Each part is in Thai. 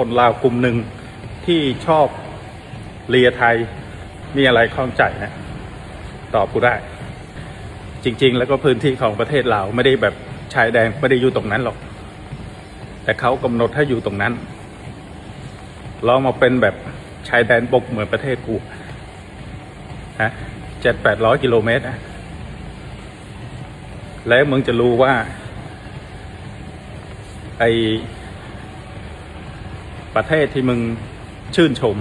คนลาวกลุ่มหนึ่งที่ชอบเลียไทยมีอะไรข้องใจนะตอบกูได้ จริง ๆ แล้วก็พื้นที่ของประเทศลาวไม่ได้แบบชายแดนไม่ได้อยู่ตรงนั้นหรอก แต่เขากำหนดให้อยู่ตรงนั้นเรามาเป็นแบบชายแดนบกเหมือนประเทศกูฮะเจ็ดแปดร้อยกิโลเมตรนะแล้วมึงจะรู้ว่า ไอ ประเทศที่มึงชื่นชม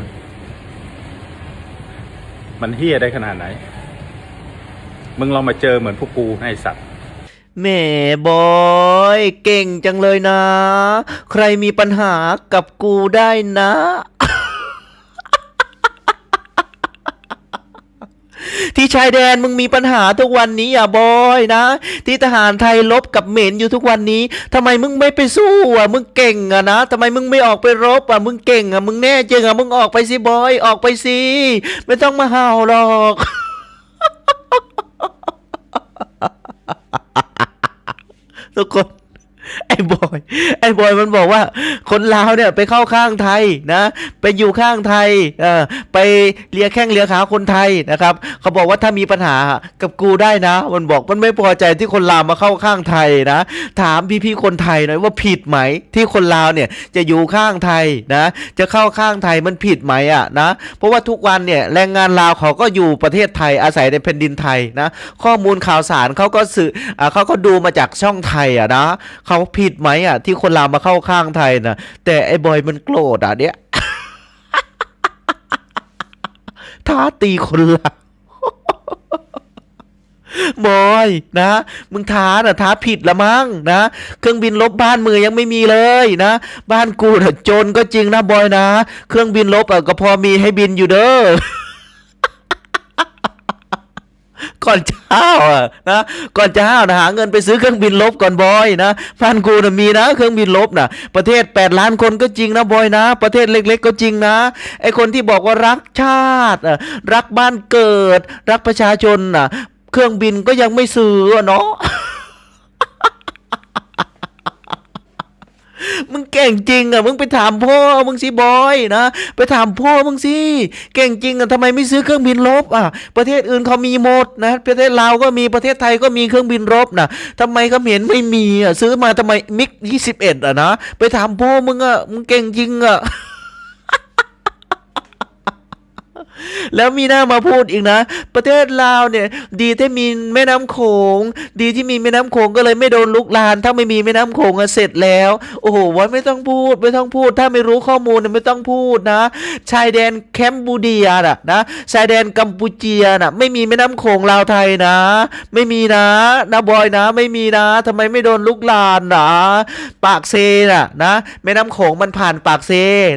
มันเฮี้ยได้ขนาดไหน มึงลองมาเจอเหมือนพวกกูไอสัตว์แหม่บอยเก่งจังเลยนะ ใครมีปัญหากับกูได้นะ ที่ชายแดนมึงมีปัญหาทุกวันนี้อะบอยนะ ที่ทหารไทยลบกับเหม็นอยู่ทุกวันนี้ทำไมมึงไม่ไปสู้อะมึงเก่งอะนะทำไมมึงไม่ออกไปรบอะมึงเก่งอะมึงแน่จริงอะมึงออกไปสิบอยออกไปสิไม่ต้องมาเห่าหรอกทุกคน บอย ไอ้บอยมันบอกว่า คนลาวเนี่ยไปเข้าข้างไทยนะ ไปอยู่ข้างไทยเออไปเลียแข้งเลียขาคนไทยนะครับ เขาบอกว่าถ้ามีปัญหากับกูได้นะ มันบอกมันไม่พอใจที่คนลาวมาเข้าข้างไทยนะ ถามพี่ๆคนไทยหน่อยว่าผิดไหม ที่คนลาวเนี่ยจะอยู่ข้างไทยนะ จะเข้าข้างไทยมันผิดไหมอะนะ เพราะว่าทุกวันเนี่ยแรงงานลาวเขาก็อยู่ประเทศไทยอาศัยในแผ่นดินไทยนะ ข้อมูลข่าวสารเขาก็สื่ออเขาก็ดูมาจากช่องไทยอะนะเขาผิดดไหมอะ ที่คนลาวมาเข้าข้างไทยนะแต่ไอ้บอยมันโกรธอะเนี่ยท้าตีคนลาวบอยนะ มึงท้าน่ะท้าผิดละมั้งนะ เครื่องบินลบบ้านมือยังไม่มีเลยนะ บ้านกูน่ะจนก็จริงนะบอยนะ เครื่องบินลบอะก็พอมีให้บินอยู่เด้อ ก่อนเช้าอะนะก่อนเช้านะหาเงินไปซื้อเครื่องบินลบก่อนบอยนะพันกูนะมีนะเครื่องบินลบนะประเทศ 8 ล้านคนก็จริงนะบอยนะ ประเทศเล็ก ๆ ก็จริงนะไอคนที่บอกว่ารักชาติอะรักบ้านเกิด รักประชาชนน่ะเครื่องบินก็ยังไม่ซื้อเนาะ มึงเก่งจริงอะมึงไปถามพ่อมึงสิบอยนะไปถามพ่อมึงสิเก่งจริงอะทำไมไม่ซื้อเครื่องบินรบอะประเทศอื่นเขามีหมดนะประเทศลาวก็มีประเทศไทยก็มีเครื่องบินรบนะทำไมเขาเห็นไม่มีอะซื้อมาทำไมมิกยี่สิบเอ็ดอะนะไปถามพ่อมึงอะมึงเก่งจริงอะ แล้วมีหน้ามาพูดอีกนะ ประเทศลาวเนี่ย ดีที่มีแม่น้ำโขง ดีที่มีแม่น้ำโขงก็เลยไม่โดนลุกลาน ถ้าไม่มีแม่น้ำโขงอะเสร็จแล้ว โอ้โหว่าไม่ต้องพูด ไม่ต้องพูด ถ้าไม่รู้ข้อมูลเนี่ยไม่ต้องพูดนะ ชายแดนแคมบูเดียน่ะนะชายแดนกัมพูเชียน่ะ ไม่มีแม่น้ำโขงลาวไทยนะ ไม่มีนะนะบอยนะ ไม่มีนะทำไมไม่โดนลุกลานนะปากเซน่ะนะแม่น้ำโขงมันผ่านปากเซ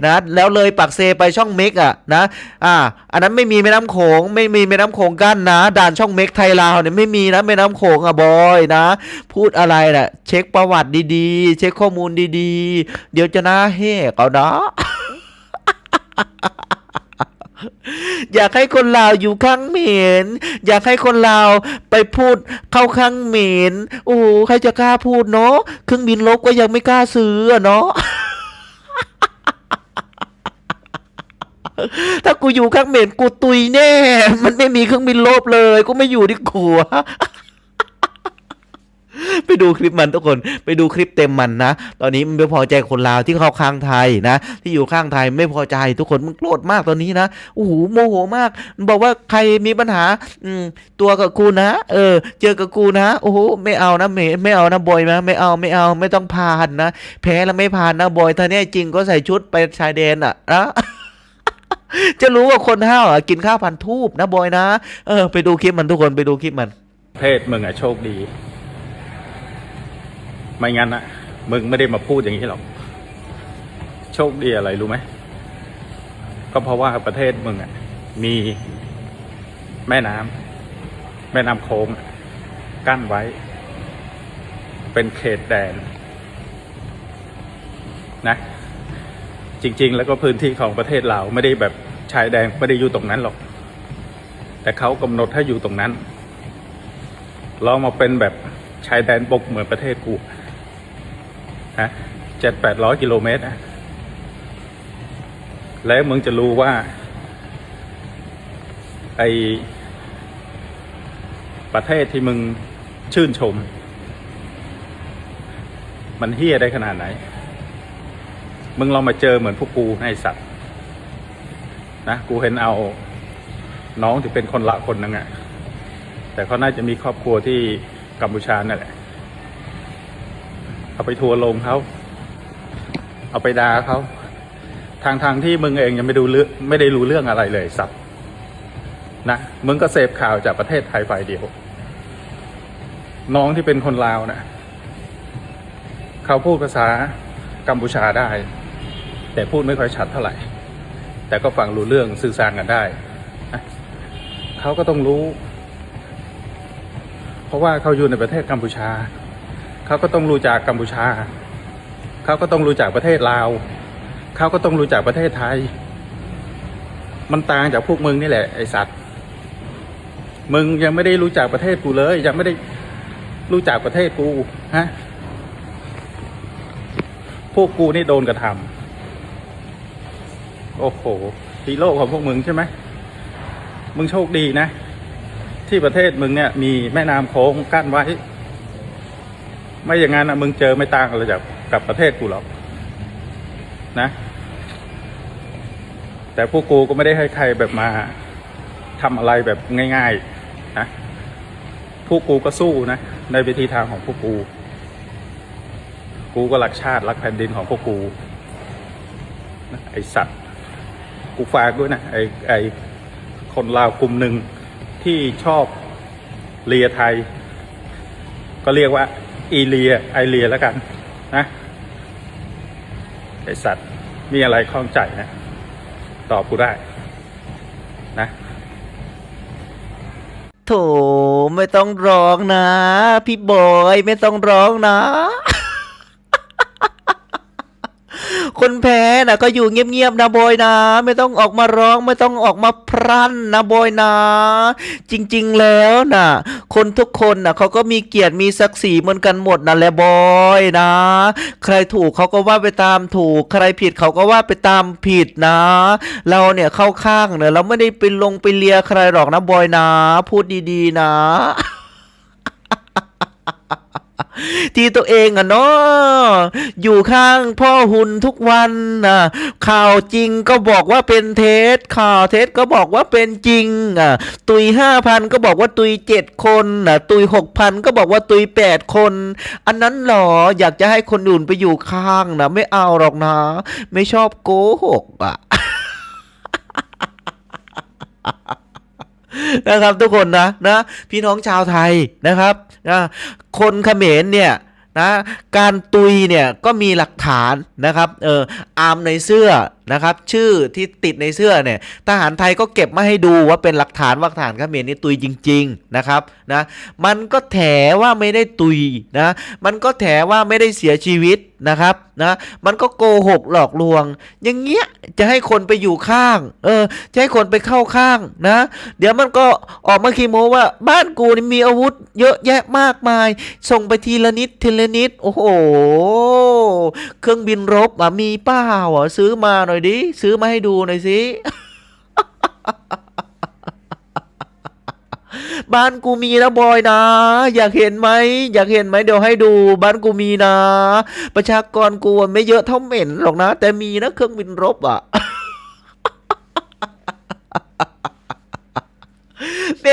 นะแล้วเลยปากเซไปช่องเม็กอะนะอ่าอันนั้นไม่มีแม่น้ำโขงไม่มีแม่น้ำโขงกั้นนะ ด่านช่องเม็กไทยลาวเนี่ยไม่มีนะแม่น้ำโขงอะบอยนะ พูดอะไรน่ะ เช็คประวัติดีๆ เช็คข้อมูลดีๆ เดี๋ยวจะน้าเฮ่เอานะอยากให้คนลาวอยู่ข้างเหม็นอยากให้คนลาวไปพูดเข้าข้างเหม็นโอ้ใครจะกล้าพูดเนาะเครื่องบินลบก็ยังไม่กล้าซื้อเนาะ ถ้ากูอยู่ข้างเมนกูตุยแน่ มันไม่มีเครื่องบินลบเลย กูไม่อยู่ดีกว่าไปดูคลิปมันทุกคนไปดูคลิปเต็มมันนะ ตอนนี้มันไม่พอใจคนลาวที่เข้าข้างไทยนะ ที่อยู่ข้างไทยไม่พอใจทุกคนมันโกรธมากตอนนี้นะโอ้โหโมโหมาก มันบอกว่าใครมีปัญหา อืมตัวกับกูนะ เออ เจอกับกูนะโอ้โหไม่เอานะเมไม่เอานะบอยนะไม่เอาไม่เอาไม่ต้องพานนะแพ้แล้วไม่พานนะบอยถ้าแน่จริงก็ใส่ชุดไปชายแดนอะนะ จะรู้ว่าคนห้าวอะกินข้าวพันทูบนะบอยนะ เออ ไปดูคลิปมันทุกคนไปดูคลิปมันประเทศมึงอะโชคดี ไม่งั้นอะมึงไม่ได้มาพูดอย่างนี้หรอก โชคดีอะไรรู้ไหม ก็เพราะว่าประเทศมึงอะมีแม่น้ำแม่น้ำโขงกั้นไว้ เป็นเขตแดน นะ จริง ๆ แล้วก็พื้นที่ของประเทศเราวไม่ได้แบบชายแดนไม่ได้อยู่ตรงนั้นหรอก แต่เขากำหนดให้อยู่ตรงนั้นเรามาเป็นแบบชายแดนบกเหมือนประเทศกูฮะเจ็ดแปดร้อยกิโลเมตรนะแล้วมึงจะรู้ว่า ไอประเทศที่มึงชื่นชม มันเฮี้ยได้ขนาดไหน มึงลองมาเจอเหมือนพวกกูในสัตว์นะกูเห็นเอาน้องที่เป็นคนละคนนึงอะแต่เขาน่าจะมีครอบครัวที่กัมพูชานั่นแหละเอาไปทัวร์ลงเขาเอาไปด่าเขาทางทางที่มึงเองยังไม่ดูเรื่องไม่ได้รู้เรื่องอะไรเลยสัตว์นะมึงก็เสพข่าวจากประเทศไทยฝ่ายเดียว น้องที่เป็นคนลาวนะเขาพูดภาษากัมพูชาได้ แต่พูดไม่ค่อยชัดเท่าไหร่ แต่ก็ฟังรู้เรื่องสื่อสารกันได้เขาก็ต้องรู้ เพราะว่าเขาอยู่ในประเทศกัมพูชา เขาก็ต้องรู้จักกัมพูชา เขาก็ต้องรู้จักประเทศลาว เขาก็ต้องรู้จักประเทศไทย มันต่างจากพวกมึงนี่แหละไอสัตว์ มึงยังไม่ได้รู้จักประเทศกูเลย ยังไม่ได้รู้จักประเทศกูฮะพวกกูนี่โดนกระทำ โอ้โหฮีโร่ของพวกมึงใช่ไหม มึงโชคดีนะ ที่ประเทศมึงเนี่ย มีแม่น้ำโค้งกั้นไว้ ไม่อย่างนั้นนะมึงเจอไม่ต่างอะไรจากกับประเทศกูหรอก นะ แต่พวกกูก็ไม่ได้ให้ใครแบบมาทำอะไรแบบง่าย ๆ นะ พวกกูก็สู้นะ ในวิธีทางของพวกกู กูก็รักชาติรักแผ่นดินของพวกกูนะไอสัตว์ กูฝากด้วยนะไอไอคนลาวกลุ่มหนึ่งที่ชอบเลียไทย ก็เรียกว่า อีเลียไอเลียแล้วกันนะไอสัตว์มีอะไรข้องใจนะ ตอบกูได้นะโถไม่ต้องร้องนะ พี่บอยไม่ต้องร้องนะ คนแพ้น่ะก็อยู่เงียบๆนะบอยนะ ไม่ต้องออกมาร้องไม่ต้องออกมาพรั่นนะบอยนะ จริงๆแล้วนะคนทุกคนน่ะเขาก็มีเกียรติมีศักดิ์ศรีเหมือนกันหมดนั่นแหละบอยนะ ใครถูกเขาก็ว่าไปตามถูก ใครผิดเขาก็ว่าไปตามผิดนะ เราเนี่ยเข้าข้างเนี่ยเราไม่ได้ไปลงไปเลียใครหรอกนะบอยนะ พูดดีๆนะ ที่ตัวเองอะเนาะอยู่ข้างพ่อหุ่นทุกวันนะข่าวจริงก็บอกว่าเป็นเท็จข่าวเท็จก็บอกว่าเป็นจริงอะตุยห้าพันก็บอกว่าตุยเจ็ดคนอะตุยหกพันก็บอกว่าตุยแปดคน อันนั้นหรออยากจะให้คนอื่นไปอยู่ข้างนะไม่เอาหรอกนะ ไม่ชอบโกหกอะ นะครับทุกคนนะนะพี่น้องชาวไทยนะครับนะคนเขมรเนี่ยนะการตุยเนี่ยก็มีหลักฐานนะครับเอออามในเสื้อนะครับ ชื่อที่ติดในเสื้อเนี่ยทหารไทยก็เก็บมาให้ดูว่าเป็นหลักฐานว่าทหารเขมรนี่ตุยจริง ๆนะครับนะมันก็แถว่าไม่ได้ตุยนะมันก็แถว่าไม่ได้เสียชีวิตนะครับนะมันก็โกหกหลอกลวง อย่างเงี้ยจะให้คนไปอยู่ข้างเออจะให้คนไปเข้าข้างนะ เดี๋ยวมันก็ออกมาคีโมว่าบ้านกูนี่มีอาวุธ เยอะแยะมากมาย ส่งไปทีละนิดทีละนิดโอ้โหเครื่องบินรบอะมีเปล่าอะซื้อมาหน่อยดิ ซื้อมาให้ดูหน่อยสิบ้านกูมีนะบอยนะ อยากเห็นไหมอยากเห็นไหมเดี๋ยวให้ดู บ้านกูมีนะ ประชากรกูไม่เยอะเท่าเหม็นหรอกนะ แต่มีนะเครื่องบินรบอะแหม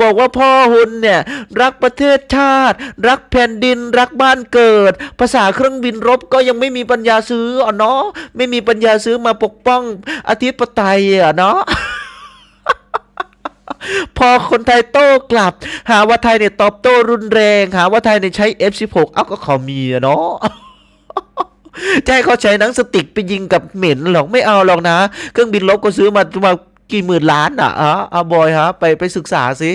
บอกว่าพ่อหุนเนี่ย รักประเทศชาติ รักแผ่นดินรักบ้านเกิด ภาษาเครื่องบินรบก็ยังไม่มีปัญญาซื้ออะเนาะไม่มีปัญญาซื้อมาปกป้องอธิปไตยอะเนาะพอคนไทยโต้กลับ หาว่าไทยเนี่ยตอบโต้รุนแรง หาว่าไทยเนี่ยใช้ F16 เอ้าก็เขามีอะเนาะจะให้เขาใช้หนังสติกไปยิงกับเหม็นหรอกไม่เอาหรอกนะ เครื่องบินลบก็ซื้อมามา กี่หมื่นล้านอะอะอะบอยฮะ ไปไปศึกษาสิ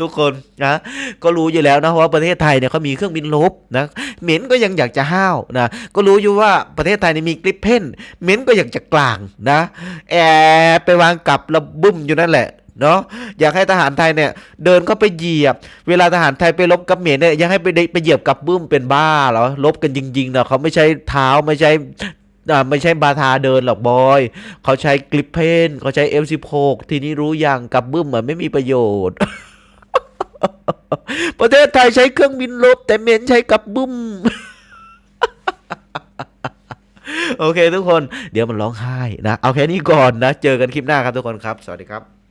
ทุกคนนะก็รู้อยู่แล้วนะว่าประเทศไทยเนี่ยเขามีเครื่องบินลบนะเหม็นก็ยังอยากจะห้าวนะก็รู้อยู่ว่าประเทศไทยเนี่ยมีกริปเพนเหม็นก็อยากจะกลางนะแอบไปวางกับระบุ้มอยู่นั่นแหละเนาะอยากให้ทหารไทยเนี่ยเดินเข้าไปเหยียบ เวลาทหารไทยไปรบกับเขมรเนี่ยยังให้ไปไปเหยียบกับบึ้มเป็นบ้าเหรอรบกันจริงๆเนาะเขาไม่ใช่เท้าไม่ใช่ อ่าไม่ใช่บาทาเดินหรอกบอย เขาใช้กลิปเพนเขาใช้ F16 ทีนี้รู้อย่างกับบึ้มเหมือนไม่มีประโยชน์ ประเทศไทยใช้เครื่องบินลบ แต่เมนใช้กับบึ้มโอเคทุกคน เดี๋ยวมันร้องไห้นะ เอาแค่นี้ก่อนนะ เจอกันคลิปหน้าครับทุกคนครับ สวัสดีครับ